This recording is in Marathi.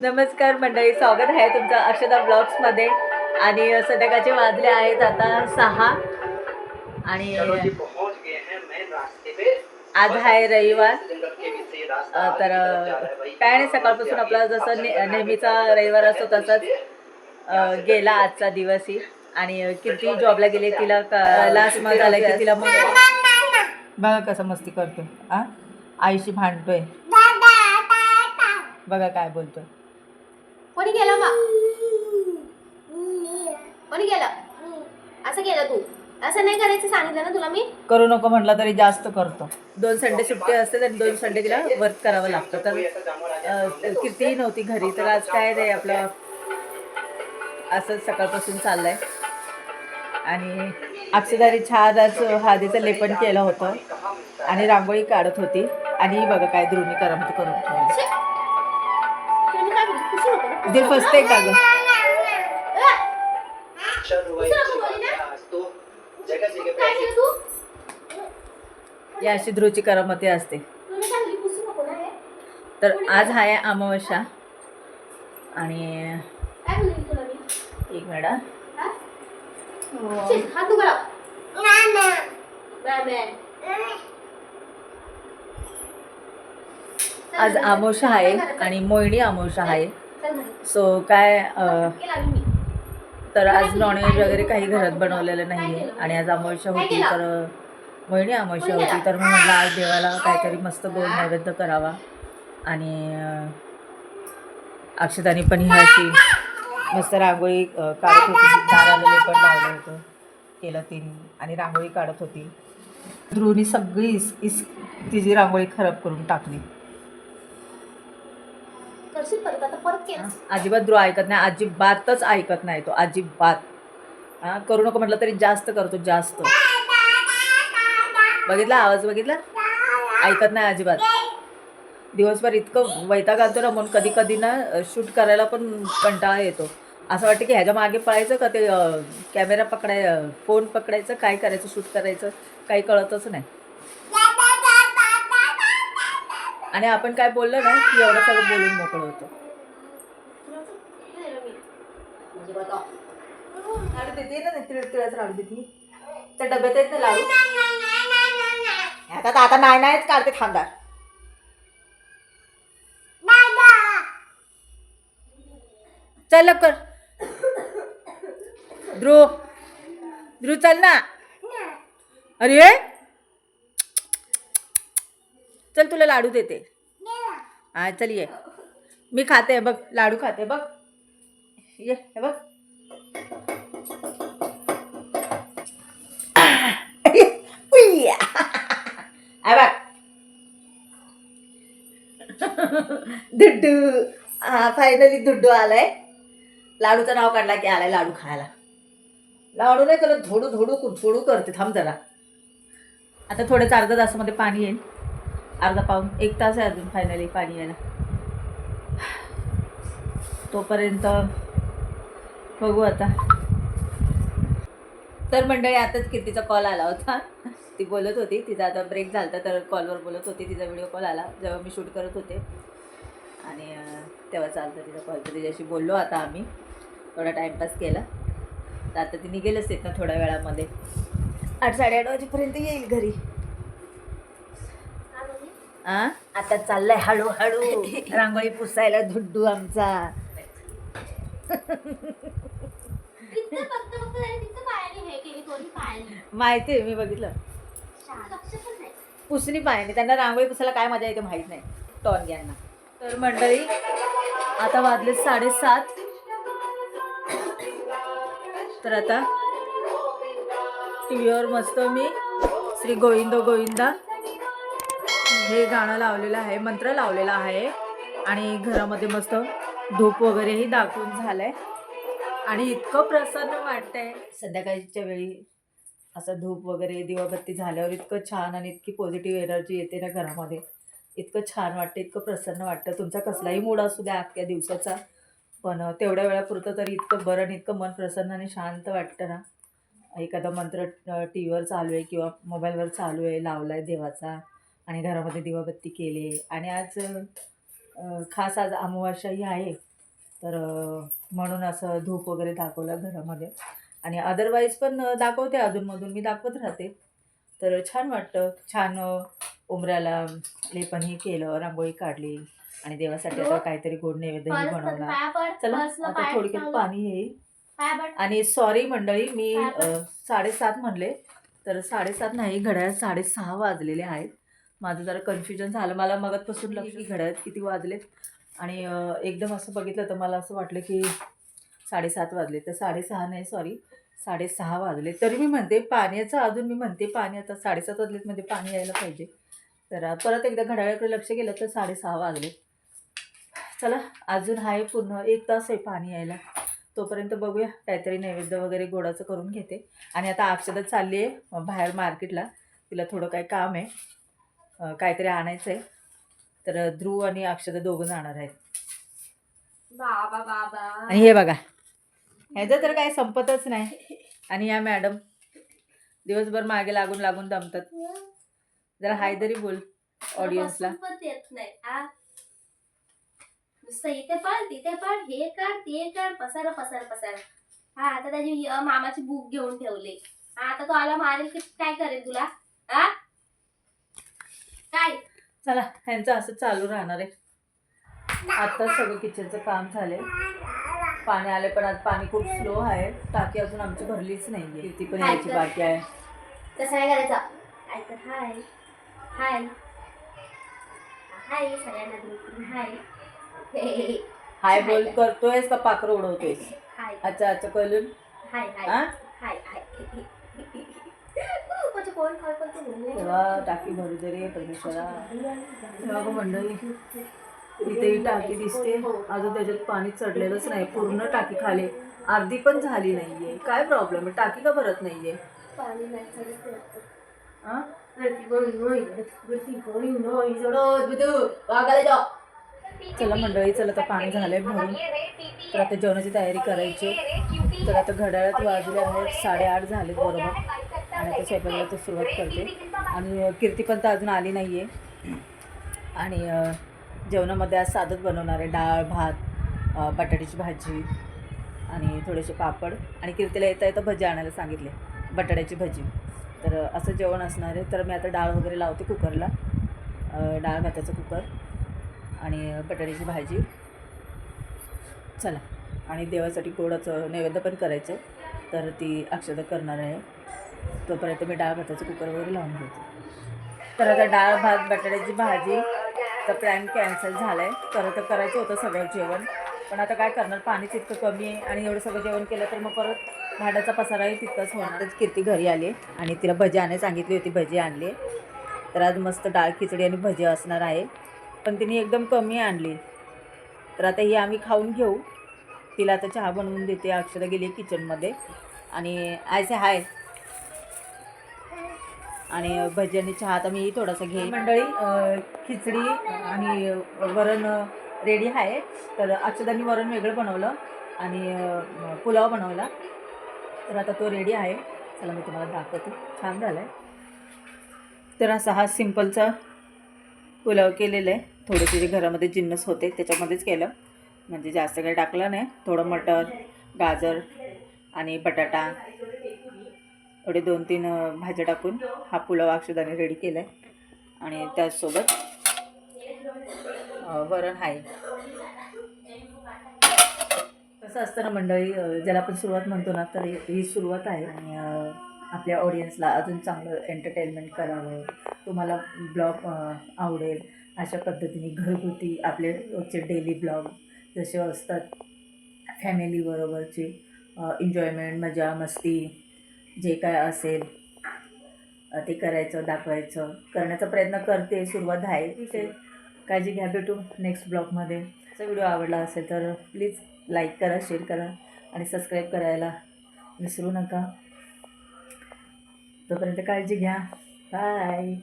नमस्कार मंडळी स्वागत आहे तुमचं अक्षदा ब्लॉग्समध्ये. आणि संध्याकाळचे वाजले आहेत आता सहा. आणि आज आहे रविवार. तर काय नाही सकाळपासून आपला जसं ने नेहमीचा रविवार असतो तसाच गेला आजचा दिवसही आणि किती जॉबला गेले तिला लास्ट मग झाला की तिला मग बघा कसं मस्ती करतो आ? आईशी भांडतोय. बघा काय बोलतोय. कोणी गेलं मा कोणी गेलं असं केलं तू. असं नाही करायचं सांगितलं ना तुला मी? करू नको म्हटलं तरी जास्त करतो. दोन संडे सुट्टी असते आणि दोन संडे तिला वर्क करावं लागतं. तर अ, कीर्तीही नव्हती घरी तर आज काय नाही आपलं? असंच सकाळपासून चाललंय. आणि अक्षदारी छान आज हळदीचं लेपन केलं होतं. आणि रांगोळी काढत होती. आणि बघा काय द्रोणी करामती करून ठेवली. छे! दिल फसते का गं? या अशी ध्रुची करामती असते. तर आज आहे अमावस्या. आणि एक मॅडम आज आमोशा आहे आणि मोहिणी आमोशा आहे. सो काय तर आज नॉनव्हेज वगैरे काही घरात बनवलेलं नाही आहे आणि आज अमावस्या होती तर बहिणी अमावस्या होती तर मी म्हटलं आज देवाला काहीतरी मस्त गोड नैवेद्य करावा. आणि अक्षताने पण ही अशी मस्त रांगोळी काढत होती. दाराला पण लावलं होतं. केलं तिने आणि रांगोळी काढत होती. ध्रुवनी सगळी इस इस तिची रांगोळी खराब करून टाकली करशील परत आता परत केलं अजिबात द्रो ऐकत नाही अजिबातच ऐकत नाही तो अजिबात. करू नको म्हटलं तरी जास्त करतो जास्त. बघितला आवाज बघितला? ऐकत नाही अजिबात. दिवसभर इतकं वैताग आलतो ना म्हणून कधी कधी ना शूट करायला पण कंटाळा येतो. असं वाटतं की ह्याच्या मागे पळायचं का ते कॅमेरा पकडाय फोन पकडायचं काय करायचं शूट करायचं काही कळतच नाही. आणि आपण काय बोललं ना की एवढं सगळं बोलून मोकळं होतं. लाडू देते ना तिळ तिळाचं लाडू देते त्या डब्यात आहेत ना लाडू. आता आता नाही नाहीच काढते खांदार. चल लवकर. ध्रुव ध्रुव चल ना. अरे. चल तुला लाडू देते. हा चल ये. मी खाते बघ. लाडू खाते बघ. ये हे बघ दुड्डू हा फायनली दुड्डू आलाय. लाडूचं नाव काढला की आलाय लाडू खायला. लाडू नाही त्याला धोडू धोडू कुरफोडू करते. थांब जरा. आता थोडंच अर्धा तासामध्ये पाणी येईल. अर्धा पाऊन एक तास आहे अजून फायनली पाणी यायला. तोपर्यंत बघू आता. तर मंडळी आताच कीर्तीचा कॉल आला होता. ती बोलत होती. तिचा आता ब्रेक झाला तर कॉलवर बोलत होती. तिचा व्हिडिओ कॉल आला जेव्हा मी शूट करत होते. आणि तेव्हा चालतं तिचा कॉल तर तिच्याशी बोललो आता आम्ही. थोडा टाईमपास केला. तर आता ती निघेलच येत ना थोड्या वेळामध्ये. आठ साडेआठ वाजेपर्यंत येईल घरी. आ? आता चाललाय हळूहळू. रांगोळी पुसायला धुड्डू आमचा. माहिती आहे मी बघितलं. पुसणी पायाने. त्यांना रांगोळी पुसायला काय मजा येते माहीत नाही टॉन यांना तर मंडळी आता वाजले साडेसात. तर आता टी व्हीवर मस्त मी श्री गोविंद गोविंदा हे गाणं लावलेलं आहे मंत्र लावलेला आहे. आणि घरामध्ये मस्त धूप वगैरेही दाखवून झालंय. आणि इतकं प्रसन्न वाटतंय. संध्याकाळच्या वेळी असं धूप वगैरे दिवाबत्ती झाल्यावर इतकं छान आणि इतकी पॉझिटिव्ह एनर्जी येते ना घरामध्ये. इतकं छान वाटतं इतकं प्रसन्न वाटतं. तुमचा कसलाही मूड असू द्या अख्ख्या दिवसाचा पण तेवढ्या वेळापुरतं तरी इतकं बरं आणि इतकं मन प्रसन्न आणि शांत वाटतं ना. एखादा मंत्र टी व्हीवर चालू आहे किंवा मोबाईलवर चालू आहे लावला आहे देवाचा आणि घरामध्ये दिवाबत्ती केली आणि आज खास आज अमावास्याही आहे. तर म्हणून असं धूप वगैरे दाखवलं घरामध्ये. आणि अदरवाईज पण दाखवते अधूनमधून. मी दाखवत राहते. तर छान वाटतं. छान उमऱ्याला लेपनही केलं रांगोळी काढली. आणि देवासाठी आता काहीतरी गोड नैवेद्यही परस बनवला. चला आता थोडक्यात. पाणी येईल. आणि सॉरी मंडळी मी साडेसात म्हणले. तर साडेसात नाही घड्याळ साडेसहा वाजलेले आहेत. माझं जरा कन्फ्युजन झालं. मला मगतपासून लक्ष की घड्याळात किती वाजलेत? आणि एकदम असं बघितलं तर मला असं वाटलं की साडेसात वाजले. तर साडेसहा नाही सॉरी साडेसहा वाजले. तरी मी म्हणते पाण्याचं अजून मी म्हणते पाणी आता साडेसात वाजलेत म्हणजे पाणी यायला पाहिजे. तर परत एकदा घड्याळाकडे लक्ष गेलं तर साडेसहा वाजले. चला अजून आहे पूर्ण एक तास आहे पाणी यायला. तोपर्यंत बघूया काहीतरी नैवेद्य वगैरे गोडाचं करून घेते. आणि आता अक्षदा चालली आहे बाहेर मार्केटला. तिला थोडं काही काम आहे. काहीतरी आणायचं आहे तर ध्रुव आणि अक्षदा दोघं जाणार आहेत. बाबा बाबा. आणि हे बघा. ह्याचं तर काही संपतच नाही. आणि या मॅडम दिवसभर मागे लागून लागून दमतात. जरा हाय तरी बोल ऑडियन्सला पण देत नाही. आ? नुसतं इथे पण तिथे पण हे कर ते कर पसार पसार पसार. हा आता त्याची अ, मामाची बुक घेऊन ठेवले. हा आता तो आला मारेल की काय करेल तुला? हा काय? चला ह्यांचं असं चालू राहणार आहे. आता सगळं किचनचं काम झालंय. पाणी आले पण आज पाणी खूप स्लो आहे. टाकी अजून आमची भरलीच नाहीये. ती पण यायची बाकी आहे. कसं काय करायचं. हाय हाय. हाय. सगळ्यांना हाय. हाय बोल करतोयस का पाखरं उडवतोयस? हाय. अच्छा अच्छा कळून हाय हाय. हाय हाय. तेव्हा टाकी भरू दे रे परमेश्वरा. तेव्हा गं मंडळी इथे ही टाकी दिसते. अजून त्याच्यात पाणी चढलेलंच नाही. पूर्ण टाकी खाली. अर्धी पण झाली नाहीये. काय प्रॉब्लेम आहे? टाकी का भरत नाहीये? पाणी. हा चला मंडळी चला आता पाणी झालंय भरून. तर आता जेवणाची तयारी करायची. तर आता घड्याळात वाजले आहेत. साडेआठ झाले बरोबर. आणि आता स्वयंपाकाला तर सुरुवात करते. आणि कीर्ती पण तर अजून आली नाही आहे आणि जेवणामध्ये आज साधंच बनवणार आहे. डाळ भात बटाट्याची भाजी आणि थोडेसे पापड. आणि कीर्तीला येता येतं भजी आणायला सांगितले बटाट्याची भजी. तर असं जेवण असणार आहे. तर मी आता डाळ वगैरे लावते कुकरला. डाळ भाताचं कुकर आणि बटाट्याची भाजी. चला. आणि देवासाठी गोडाचं नैवेद्य पण करायचं आहे तर ती अक्षता करणार आहे. तोपर्यंत मी डाळ भाताचं कुकर वगैरे लावून घेते तर आता डाळ भात बटाट्याची भाजी तर प्लॅन कॅन्सल झाला आहे खरं तर करायचं होतं सगळं जेवण. पण आता काय करणार? पाणीच इतकं कमी आहे आणि एवढं सगळं जेवण केलं तर मग परत भाड्याचा पसाराही तितकाच होणारच कीर्ती घरी आली आणि तिला भजी आणायला सांगितली होती भजी आणली तर आज मस्त डाळ खिचडी आणि भजी असणार आहे. पण तिने एकदम कमी आणली. तर आता ही आम्ही खाऊन घेऊ. तिला आता चहा बनवून देते. अक्षरा गेली किचनमध्ये आणि आयसे हाय. आणि भजी आणि चहा आता मी थोडासा घेईन मंडळी खिचडी आणि वरण रेडी आहे. तर अक्षदांनी वरण वेगळं बनवलं आणि पुलाव बनवला. तर आता तो रेडी आहे. चला मी तुम्हाला दाखवते. छान झालं आहे तर असा हा सिम्पलचा पुलाव केलेला आहे. थोडे तरी घरामध्ये जिन्नस होते त्याच्यामध्येच केलं. म्हणजे जास्त काही टाकलं नाही. थोडं मटर गाजर आणि बटाटा थोडे दोन तीन भाज्या टाकून हा पुलाव अक्षदाने रेडी केला आहे आणि त्याचसोबत वरण आहे कसं असतं ना मंडळी ज्याला आपण सुरुवात म्हणतो ना तर ही- सुरुवात आहे. आणि आपल्या ऑडियन्सला अजून चांगलं एंटरटेनमेंट करावं तुम्हाला ब्लॉग आवडेल अशा पद्धतीने घरगुती आपले रोजचे डेली ब्लॉग जसे असतात फॅमिलीबरोबरचे एन्जॉयमेंट मजा मस्ती जे काय असेल ते करायचं दाखवायचं. करण्याचा प्रयत्न करते सुरुवात आहे. ठीक आहे काळजी घ्या भेटू नेक्स्ट ब्लॉगमध्ये जर व्हिडिओ आवडला असेल तर प्लीज लाईक करा शेअर करा आणि सबस्क्राईब करायला विसरू नका. तोपर्यंत काळजी घ्या. बाय